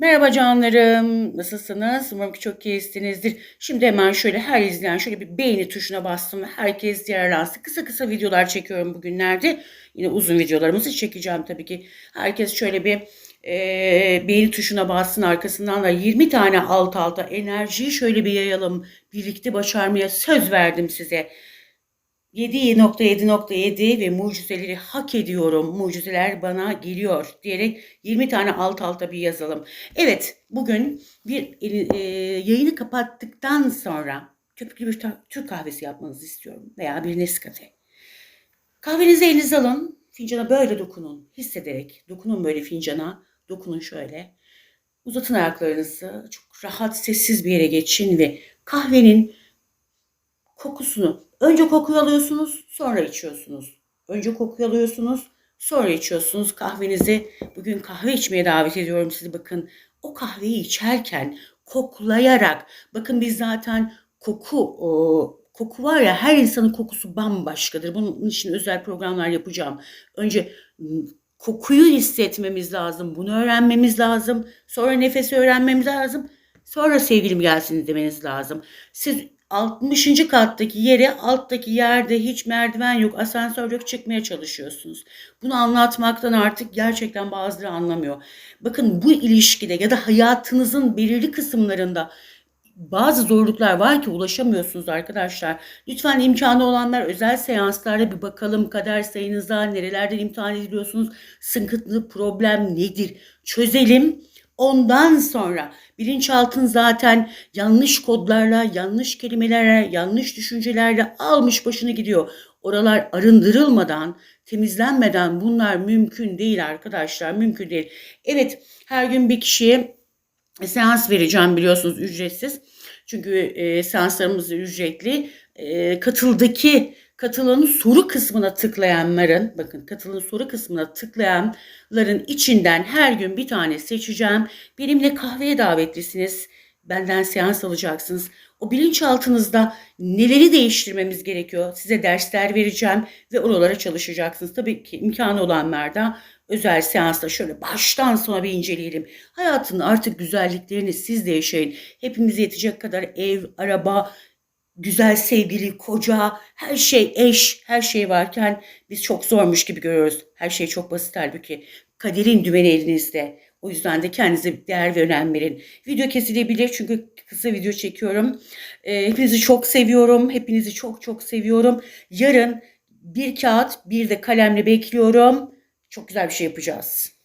Merhaba canlarım. Nasılsınız? Umarım ki çok iyisinizdir. Şimdi hemen şöyle her izleyen şöyle bir beğeni tuşuna bastım herkes yararlansın. Kısa kısa videolar çekiyorum bugünlerde. Yine uzun videolarımızı çekeceğim tabii ki. Herkes şöyle bir e, beğeni tuşuna bassın. Arkasından da 20 tane alt alta enerjiyi şöyle bir yayalım. Birlikte başarmaya söz verdim size. 7.7.7 ve mucizeleri hak ediyorum. Mucizeler bana geliyor diyerek 20 tane alt alta bir yazalım. Evet bugün bir e, yayını kapattıktan sonra köpüklü bir Türk kahvesi yapmanızı istiyorum. Veya bir Nescafe. Kahvenizi elinize alın. Fincana böyle dokunun. Hissederek dokunun böyle fincana. Dokunun şöyle. Uzatın ayaklarınızı. Çok rahat sessiz bir yere geçin ve kahvenin kokusunu önce kokuyu alıyorsunuz sonra içiyorsunuz. Önce kokuyu alıyorsunuz sonra içiyorsunuz kahvenizi. Bugün kahve içmeye davet ediyorum sizi bakın. O kahveyi içerken koklayarak bakın biz zaten koku o, koku var ya her insanın kokusu bambaşkadır. Bunun için özel programlar yapacağım. Önce kokuyu hissetmemiz lazım. Bunu öğrenmemiz lazım. Sonra nefesi öğrenmemiz lazım. Sonra sevgilim gelsin demeniz lazım. Siz 60. kattaki yere alttaki yerde hiç merdiven yok, asansör yok çıkmaya çalışıyorsunuz. Bunu anlatmaktan artık gerçekten bazıları anlamıyor. Bakın bu ilişkide ya da hayatınızın belirli kısımlarında bazı zorluklar var ki ulaşamıyorsunuz arkadaşlar. Lütfen imkanı olanlar özel seanslarda bir bakalım kader sayınıza nerelerden imtihan ediliyorsunuz. Sıkıntı problem nedir? Çözelim. Ondan sonra bilinçaltın zaten yanlış kodlarla, yanlış kelimelerle, yanlış düşüncelerle almış başını gidiyor. Oralar arındırılmadan, temizlenmeden bunlar mümkün değil arkadaşlar, mümkün değil. Evet, her gün bir kişiye seans vereceğim biliyorsunuz ücretsiz. Çünkü e, seanslarımız ücretli. Katıldaki katılanın soru kısmına tıklayanların bakın katılanın soru kısmına tıklayanların içinden her gün bir tane seçeceğim. Benimle kahveye davetlisiniz. Benden seans alacaksınız. O bilinçaltınızda neleri değiştirmemiz gerekiyor? Size dersler vereceğim ve oralara çalışacaksınız. Tabii ki imkanı olanlar da özel seansta şöyle baştan sona bir inceleyelim. Hayatın artık güzelliklerini siz de yaşayın. Hepimize yetecek kadar ev, araba, güzel sevgili, koca, her şey eş, her şey varken biz çok zormuş gibi görüyoruz. Her şey çok basit halbuki. Kaderin dümeni elinizde. O yüzden de kendinize değer ve önem verin. Video kesilebilir çünkü kısa video çekiyorum. E, hepinizi çok seviyorum. Hepinizi çok çok seviyorum. Yarın bir kağıt bir de kalemle bekliyorum. Çok güzel bir şey yapacağız.